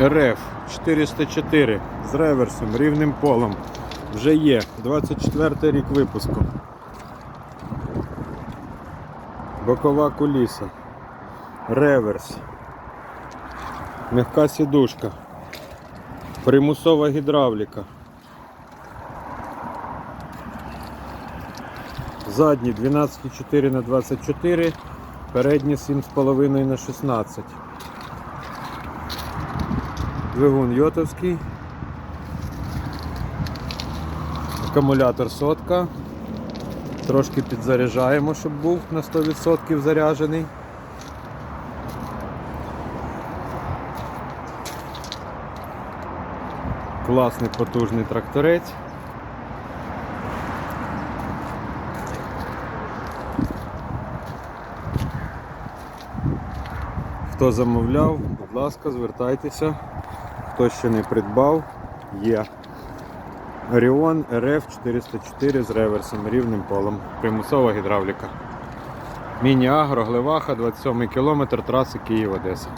РФ 404 з реверсом, рівним полом. Вже є 24 рік випуску. Бокова куліса. Реверс. Мягка сідушка. Примусова гідравліка. Задні 12,4 на 24, передні 7,5 на 16. Двигун йотовський. Акумулятор сотка. Трошки підзаряджаємо, щоб був на 100% заряджений. Класний потужний тракторець. Хто замовляв, будь ласка, звертайтеся. Хто ще не придбав, є. Оріон РФ 404 з реверсом, рівним полом. Примусова гідравліка. Міні-агро, Глеваха, 27 км, траси Київ-Одеса.